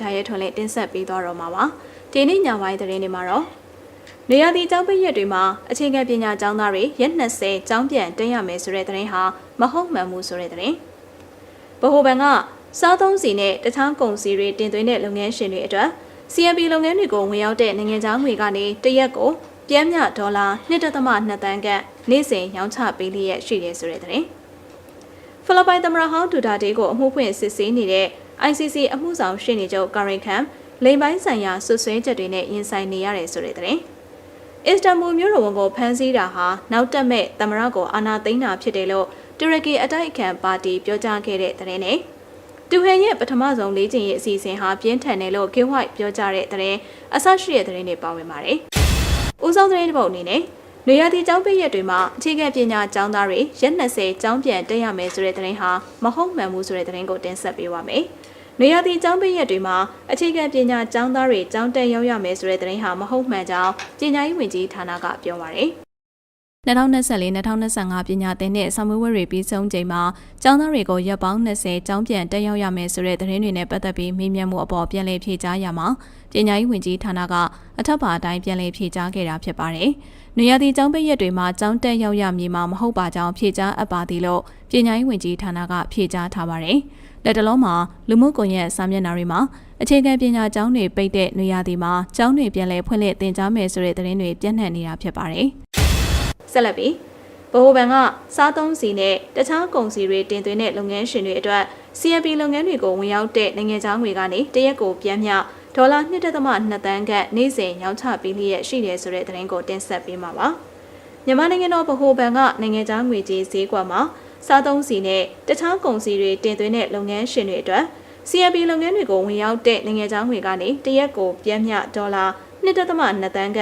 ထားရဲထွန်းလေးတင်ဆက်ပေးသွားတော့မှာပါဒီနေ့ညပိုင်းသတင်းတွေမှာတော့နေရာဒီကျောင်းပိတ်ရက်တွေမှာအခြေခံပညာကျောင်းသားတွေရက်20ကျောင်းပြန်တင်ရမယ်ဆိုတဲ့သတင်းဟာမဟုတ်မှန်မှုဆိုတဲ့သတင်းဗဟိုဘဏ်ကစားသုံးစီနဲ့တခြားကုန်စည်တွေတင်သွင်းတဲ့လုပ်ငန်းရှင်တွေအတွက် CMB လုပ်ငန်းတွေကိုဝင်ရောက်တဲ့နိုင်ငံခြားငွေကနေတရက်ကိုပြမ်းမြဒေါ်လာ1.2တန်းကနေ့စဉ်ရောင်းချပေးလျက်ရှိတယ်ဆိုတဲ့သတင်းဖိလစ်ပိုင်သမ္မတဟောင်းဒူတာတေးကိုအမှုဖွင့်စစ်ဆေးနေတဲ့ ICC အမှုဆောင်ရှေ့နေချုပ်ကာရင်ခမ်လိမ်ပိုင်းဆိုင်ရာဆွဆွဲချက်တွေနဲ့ရင်ဆိုင်နေရတယ်ဆိုတဲ့သတင်း။အစ္စတန်ဘူလ်မြို့တော်ဝန်ကိုဖမ်းဆီးတာဟာနောက်တက်မဲ့သမ္မတကိုအာဏာသိမ်းတာဖြစ်တယ်လို့တူရကီအတိုက်အခံပါတီပြောကြားခဲ့တဲ့သတင်းနဲ့တူဟန်ရဲ့ပထမဆုံးလေ့ကျင့်ရေးအစီအစဉ်ဟာပြင်းထန်တယ်လို့ Gil White ပြောကြားတဲ့သတင်းအဆရှိတဲ့သတင်းတွေပါဝင်ပါတယ်။ဦးဆောင်သတင်းတစ်ပုဒ်အနေနဲ့နေရာဒီကျောင်းပိတ်ရက်တွေမှာအခြေခံပညာကျောင်းသားတွေရက်20ကျောင်းပြန်တက်ရမယ်ဆိုတဲ့သတင်းဟာမဟုတ်မှန်ဘူးဆိုတဲ့သတင်းကိုတင်ဆက်ပေးပါမယ်။ နေရာဒီကျောင်းပိတ်ရက်တွေမှာအခြေခံပညာကျောင်းသားတွေကျောင်းတက်ရောက်ရမယ်ဆိုတဲ့သတင်းဟာမဟုတ်မှန်ကြောင်းပညာရေးဝန်ကြီးဌာနကပြောပါရယ်။2024-2025ပညာသင်နှစ်ဆမွေးဝဲတွေပြီးဆုံးချိန်မှာကျောင်းသားတွေကိုရပ်ပေါင်း20ကျောင်းပြန်တက်ရောက်ရမယ်ဆိုတဲ့သတင်းတွေနဲ့ပတ်သက်ပြီးမေးမြန်းမှုအပေါ်ပြန်လည်ဖြေကြားရမှာပညာရေးဝန်ကြီးဌာနကအထက်ပါအတိုင်းပြန်လည်ဖြေကြားခဲ့တာဖြစ်ပါတယ်။နေရာဒီကျောင်းပိတ်ရက်တွေမှာကျောင်းတက်ရောက်ရမည်မှာမဟုတ်ပါကြောင်းဖြေကြားအပ်ပါသည်လို့ပညာရေးဝန်ကြီးဌာနကဖြေကြားထားပါတယ်။ လက်တလုံးမှာလူမှုကွန်ရက်စာမျက်နှာတွေမှာအခြေခံပညာကျောင်းတွေပိတ်တဲ့နေရာဒီမှာကျောင်းတွေပြန်လည်ဖွင့်လှစ်တင်ကြားမယ်ဆိုတဲ့သတင်းတွေပြန့်နှံ့နေတာဖြစ်ပါတယ်။ဆက်လက်ပြီးဗဟိုဘဏ်ကစားသုံးစီနဲ့တခြားကုန်စည်တွေတင်သွင်းတဲ့လုပ်ငန်းရှင်တွေအတွက် CMB လုပ်ငန်းတွေကိုဝင်ရောက်တဲ့နိုင်ငံခြားငွေကနေတရက်ကိုပြန်မြဒေါ်လာ1.2တန်းကနေ့စဉ်ရောင်းချပေးလျက်ရှိတယ်ဆိုတဲ့သတင်းကိုတင်ဆက်ပေးမှာပါ။မြန်မာနိုင်ငံတော်ဗဟိုဘဏ်ကနိုင်ငံခြားငွေကြေးဈေးကွက်မှာ စားသုံးစီနဲ့တခြားကုန်စည်တွေတင်သွင်းတဲ့လုပ်ငန်းရှင်တွေအတွက် CMB လုပ်ငန်းတွေကိုဝင်ရောက်တဲ့နိုင်ငံခြားငွေကနေတရက်ကိုပြန်မြဒေါ်လာ1.2တန်းက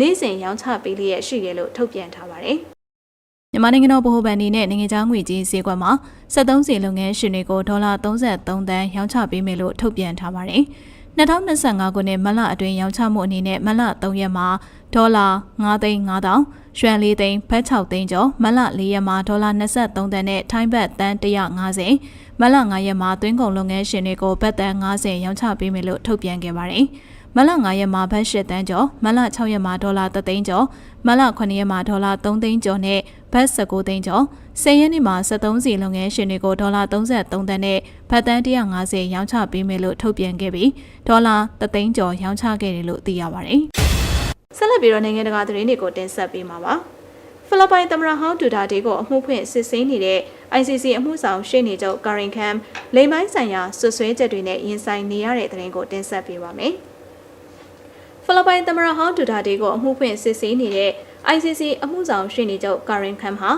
နေ့စဉ်ရောင်းချပေးလျက်ရှိတယ်လို့ထုတ်ပြန်ထားပါတယ်။မြန်မာနိုင်ငံတော်ဗဟိုဘဏ်အနေနဲ့နိုင်ငံခြားငွေကြေးဈေးကွက်မှာ73စီလုပ်ငန်းရှင်တွေကိုဒေါ်လာ33တန်းရောင်းချပေးမယ်လို့ထုတ်ပြန်ထားပါတယ်။ 2025ခုနှစ်မလအတွင်းရောင်းချမှုအနေနဲ့မလ3ရက်မှာဒေါ်လာ9သိန်း5000ရွှန်4သိန်းဖက်6သိန်းကျော်မလ4ရက်မှာဒေါ်လာ23တန်းနဲ့ထိုင်းဘတ်တန်း150မလ9ရက်မှာသွင်းကုန်လုပ်ငန်းရှင်တွေကိုဘတ်တန်း90ရောင်းချပေးမယ်လို့ထုတ်ပြန်ခဲ့ပါတယ်။မလ9ရက်မှာဘတ်8တန်းကျော်မလ6ရက်မှာဒေါ်လာ3သိန်းကျော်မလ9ရက်မှာဒေါ်လာ3သိန်းကျော်နဲ့ ဘတ်19သိန်းကျော်10ရက်နေ့မှာ73စီလုပ်ငန်းရှင်တွေကိုဒေါ်လာ33တန်းနဲ့ဘတ်တန်း150ရောင်းချပေးမယ်လို့ထုတ်ပြန်ခဲ့ပြီးဒေါ်လာ3သိန်းကျော်ရောင်းချခဲ့တယ်လို့သိရပါတယ်။ဆက်လက်ပြီးတော့နိုင်ငံတကာသတင်းတွေကိုတင်ဆက်ပေးမှာပါ။ဖိလစ်ပိုင်သမ္မတဟောင်းဒူတာတေးကိုအမှုဖွင့်စစ်ဆေးနေတဲ့ ICC အမှုဆောင်ရှေ့နေချုပ်ကာရင်ခမ်လိမ်ပိုင်းဆိုင်ရာဆွဆွဲချက်တွေနဲ့ရင်ဆိုင်နေရတဲ့သတင်းကိုတင်ဆက်ပေးပါမယ်။ဖိလစ်ပိုင်သမ္မတဟောင်းဒူတာတေးကိုအမှုဖွင့်စစ်ဆေးနေတဲ့ ICC အမှုဆောင်ရှေ့နေချုပ်ကာရင်ခမ်ဟာ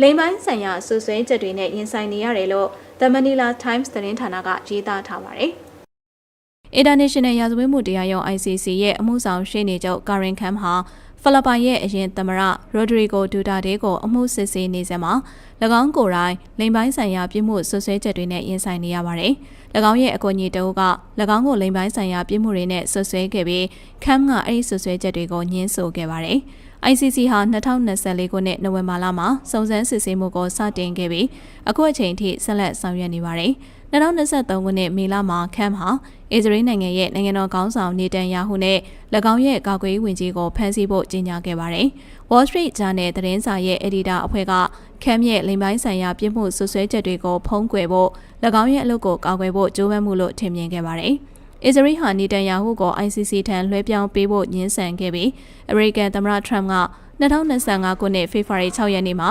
လိမ်ပိုင်းဆိုင်ရာဆွဆွဲချက်တွေနဲ့ရင်ဆိုင်နေရတယ်လို့ The Manila Times သတင်းဌာနကရေးသားထားပါတယ်။ International ရာဇဝတ်မှုတရားရုံး ICC ရဲ့အမှုဆောင်ရှေ့နေချုပ်ကာရင်ခမ်ဟာဖိလစ်ပိုင်ရဲ့အရင်သမ္မတရိုဒရီဂိုဒူတာတေးကိုအမှုစစ်ဆေးနေစမှာ၎င်းကိုယ်တိုင်လိမ်ပိုင်းဆိုင်ရာပြစ်မှုဆွဆွဲချက်တွေနဲ့ရင်ဆိုင်နေရပါတယ်။၎ င်းရဲ့အကူအညီတအုပ်က၎င်းကိုလိမ်ပိုင်းဆိုင်ရာပြစ်မှုတွေနဲ့ဆွဆွဲခဲ့ပြီးခမ်ကအဲ့ဒီဆွဆွဲချက်တွေကိုညှင်းဆိုခဲ့ပါတယ်။ ICC ဟာ2024ခုနှစ်နိုဝင်ဘာလမှာစုံစမ်းစစ်ဆေးမှုကိုစတင်ခဲ့ပြီးအခုအချိန်ထိဆက်လက်ဆောင်ရွက်နေပါတယ်။ 2023ခုနှစ်မေလမှာခမ်ဟာအစ္စရေးနိုင်ငံရဲ့နိုင်ငံတော်ခေါင်းဆောင်နေတန်ယာဟုနဲ့၎င်းရဲ့ကာကွယ်ရေးဝန်ကြီးကိုဖမ်းဆီးဖို့ကြေညာခဲ့ပါတယ်။ Wall Street Journal သတင်းစာရဲ့အက်ဒီတာအဖွဲ့ကခမ်ရဲ့လိမ်ပိုင်းဆိုင်ရာပြစ်မှုဆွဆွဲချက်တွေကိုဖုံးကွယ်ဖို့၎င်းရဲ့အလုပ်ကိုကာကွယ်ဖို့ကြိုးပမ်းမှုလို့ထင်မြင်ခဲ့ပါတယ်။အစ္စရေးဟာနေတန်ယာဟုကို ICC ထံလွှဲပြောင်းပေးဖို့ညှင်းဆန်ခဲ့ပြီးအမေရိကန်သမ္မတထရမ့်က 2025ခုနှစ်ဖေဖော်ဝါရီ6ရက်နေ့မှာ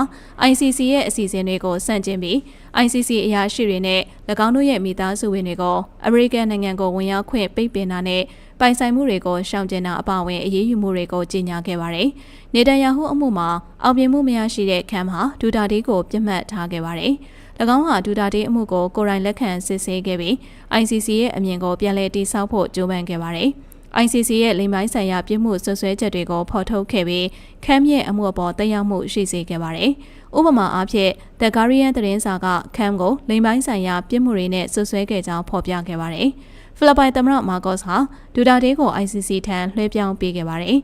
ICC ရဲ့အစီအစဉ်တွေကိုစန့်ကျင်ပြီး ICC အရာရှိတွေနဲ့၎င်းတို့ရဲ့မိသားစုဝင်တွေကိုအမေရိကန်နိုင်ငံကိုဝင်ရောက်ခွင့်ပိတ်ပင်တာနဲ့ပိုင်ဆိုင်မှုတွေကိုရှောင်ကျဉ်တာအပါအဝင်အရေးယူမှုတွေကိုကြီးညာခဲ့ပါတယ်။နေတန်ယာဟုအမှုမှာအောင်မြင်မှုမရရှိတဲ့ခံမှာဒူတာဒီကိုပြစ်မှတ်ထားခဲ့ပါတယ်။၎င်းဟာဒူတာဒီအမှုကိုကိုယ်တိုင်လက်ခံစစ်ဆေးခဲ့ပြီး ICC ရဲ့အမြင်ကိုပြန်လည်တိစောက်ဖို့ကြိုးပမ်းခဲ့ပါတယ်။ ICC ရဲ့လိမ်ပိုင်းဆိုင်ရာပြစ်မှုဆွဆွဲချက်တွေကိုဖော်ထုတ်ခဲ့ပြီးခမ်ရဲ့အမှုအပေါ်တက်ရောက်မှုရှိစေခဲ့ပါတယ်။ဥပမာအားဖြင့် The Guardian သတင်းစာကခမ်ကိုလိမ်ပိုင်းဆိုင်ရာပြစ်မှုတွေနဲ့ဆွဆွဲခဲ့ကြောင်းဖော်ပြခဲ့ပါတယ်။ဖိလစ်ပိုင်သမ္မတမာကော့စ်ဟာဒူတာတေးကို ICC ထံလွှဲပြောင်းပေးခဲ့ပါတယ်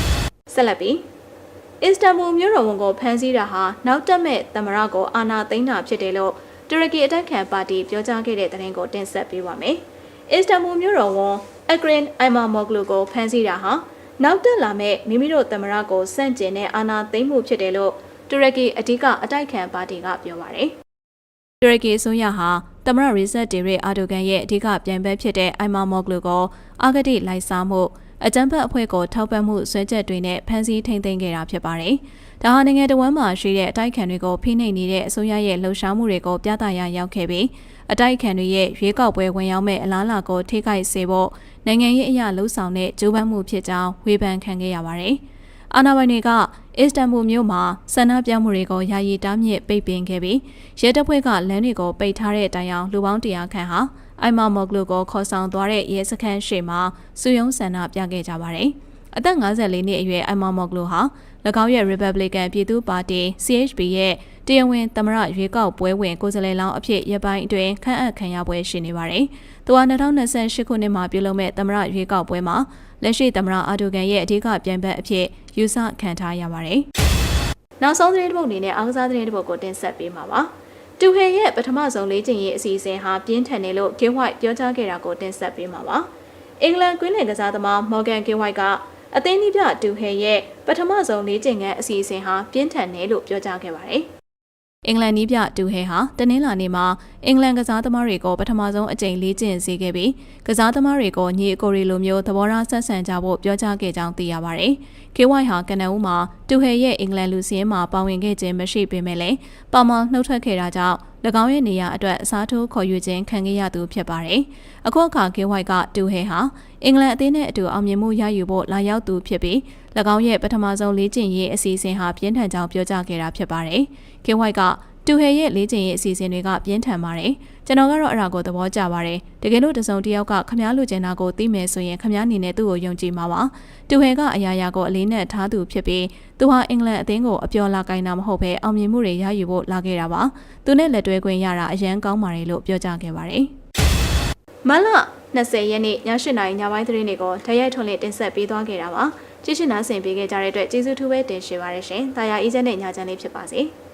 ။ဆက်လက်ပြီးအစ္စတန်ဘူလ်မြို့တော်ဝန်ကိုဖမ်းဆီးတာဟာနောက်တက်မဲ့သမ္မတကိုအာဏာသိမ်းတာဖြစ်တယ်လို့တူရကီအတိုက်ခံပါတီပြောကြားခဲ့တဲ့သတင်းကိုတင်ဆက်ပေးပါမယ်။အစ္စတန်ဘူမြို့တော်ဝန် အဂရင်အိုင်မာမော့ဂလူကိုဖမ်းဆီးတာဟာနောက်တက်လာမဲ့မိမိတို့သမ္မတကိုစန့်ကျင်တဲ့အာဏာသိမ်းမှုဖြစ်တယ်လို့တူရကီအဓိကအတိုက်ခံပါတီကပြောပါတယ်။တူရကီအစိုးရဟာသမ္မတရီဆက်တီရီအာဒိုဂန်ရဲ့အဓိကပြိုင်ဘက်ဖြစ်တဲ့အိုင်မာမော့ဂလူကိုအာဂတိလိုက်စားမှုအကြမ်းဖက်အဖွဲ့ကိုထောက်ပံ့မှုဆွဲချက်တွေနဲ့ဖမ်းဆီးထိန်းသိမ်းခဲ့တာဖြစ်ပါတယ်။ ဒါဟာနိုင်ငံတော်ဝန်မှရှိတဲ့အတိုက်ခံတွေကိုဖိနှိပ်နေတဲ့အစိုးရရဲ့လှုံ့ဆော်မှုတွေကိုပြသရာရောက်ခဲ့ပြီးအတိုက်ခံတွေရဲ့ရွေးကောက်ပွဲဝင်ရောက်မဲ့အလားအလာကိုထိခိုက်စေဖို့နိုင်ငံရေးအရာလှုံ့ဆော်တဲ့ကြိုးပမ်းမှုဖြစ်ကြောင်းဝေဖန်ခံခဲ့ရပါတယ်။အာနာပိုင်တွေကအစ္စတန်ဘူမြို့မှာဆန္ဒပြမှုတွေကိုယာယီတားမြစ်ပိတ်ပင်ခဲ့ပြီးရဲတပ်ဖွဲ့ကလမ်းတွေကိုပိတ်ထားတဲ့အတိုင်အောင်လူပေါင်း100ခန့်ဟာအိုင်မာမော့ဂလူကိုခေါ်ဆောင်သွားတဲ့ရဲစခန်းရှေ့မှာစုယုံဆန္ဒပြခဲ့ကြပါတယ်။အသက်54နှစ်အရွယ်အိုင်မာမော့ဂလူဟာ၎ င်းရဲ့ Republican ပြည်သူ့ပါတီ CHP ရဲ့တရားဝင်သမရရွေးကောက်ပွဲဝင်ကိုယ်စားလှယ်လောင်းအဖြစ်ရပိုင်းအတွင်းခန့်အပ်ခံရပွဲရှိနေပါတယ်။သူဟာ2028ခုနှစ်မှာပြုလုပ်မဲ့သမရရွေးကောက်ပွဲမှာလက်ရှိသမရအာဒိုဂန်ရဲ့အဓိကပြိုင်ဘက်အဖြစ်ယူဆခံထားရပါတယ်။နောက်ဆုံးသတင်းတစ်ပုဒ်အနေနဲ့အားကစားသတင်းတစ်ပုဒ်ကိုတင်ဆက်ပေးမှာပါ။တူဟေရဲ့ပထမဆုံးလေ့ကျင့်ရေးအစီအစဉ်ဟာပြင်းထန်တယ်လို့ဂင်းဝိုက်ပြောကြားခဲ့တာကိုတင်ဆက်ပေးမှာပါ။အင်္ဂလန်ကွင်းလယ်ကစားသမားမော်ဂန်ဂင်းဝိုက်က အသင်းကြီးပြတူဟေရဲ့ပထမဆုံးလေ့ကျင့်ခန်းအစီအစဉ်ဟာပြင်းထန်တယ်လို့ပြောကြားခဲ့ပါတယ်။အင်္ဂလန်နီးပြတူဟဲဟာတနင်္လာနေ့မှာ အင်္ဂလန်ကစားသမားတွေကိုပထမဆုံးအကြိမ်လေ့ကျင့်စေခဲ့ပြီးကစားသမားတွေကိုညီအကိုရီလိုမျိုးသဘောထားဆက်ဆံကြဖို့ပြောကြားခဲ့ကြောင်းသိရပါတယ်။ KY ဟာကနအူးမှာတူဟဲရဲ့အင်္ဂလန်လူစင်းမှာပါဝင်ခဲ့ခြင်းမရှိပေမဲ့လည်းပါမောင်နှုတ်ထွက်ခဲ့တာကြောင့်၎င်းရဲ့နေရာအတွက်အစားထိုးခေါ်ယူခြင်းခံခဲ့ရသူဖြစ်ပါတယ်။အခုအခါ KY ကတူဟဲဟာအင်္ဂလန်အသင်းနဲ့အတူအောင်မြင်မှုရယူဖို့လာရောက်သူဖြစ်ပြီး၎င်းရဲ့ပထမဆုံးလေ့ကျင့်ရေးအစီအစဉ်ဟာပြင်းထန်ကြောင်းပြောကြားခဲ့တာဖြစ်ပါတယ်။ KY က တူဟဲရဲ့လေ့ကျင့်ရေးအစီအစဉ်တွေကပြင်းထန်ပါတယ်။ကျွန်တော်ကတော့အဲ့ဒါကိုသဘောကျပါတယ်။တကယ်လို့တစုံတစ်ယောက်ကခမားလူကျင်တာကိုသိမယ်ဆိုရင်ခမားအနေနဲ့သူ့ကိုယုံကြည်မှာပါ။တူဟဲကအရာရာကိုအလေးနဲ့ထားသူဖြစ်ပြီးသူဟာအင်္ဂလန်အသင်းကိုအပျော်လာကိုင်းတာမဟုတ်ဘဲအောင်မြင်မှုတွေရယူဖို့လာခဲ့တာပါ။သူနဲ့လက်တွဲခွင့်ရတာအရန်ကောင်းပါတယ်လို့ပြောကြားခဲ့ပါတယ်။မလ20ရက်နေ့ည8နာရီညပိုင်းသတင်းတွေကိုဓာတ်ရိုက်ထွန်လင်းတင်ဆက်ပေးသွားခဲ့တာပါ။ကြည့်ရှုနားဆင်ပေးခဲ့ကြတဲ့အတွက်ကျေးဇူးထူးပဲတင်ရှိပါတယ်ရှင်။တာယာအေးချမ်းတဲ့ညချမ်းလေးဖြစ်ပါစေ။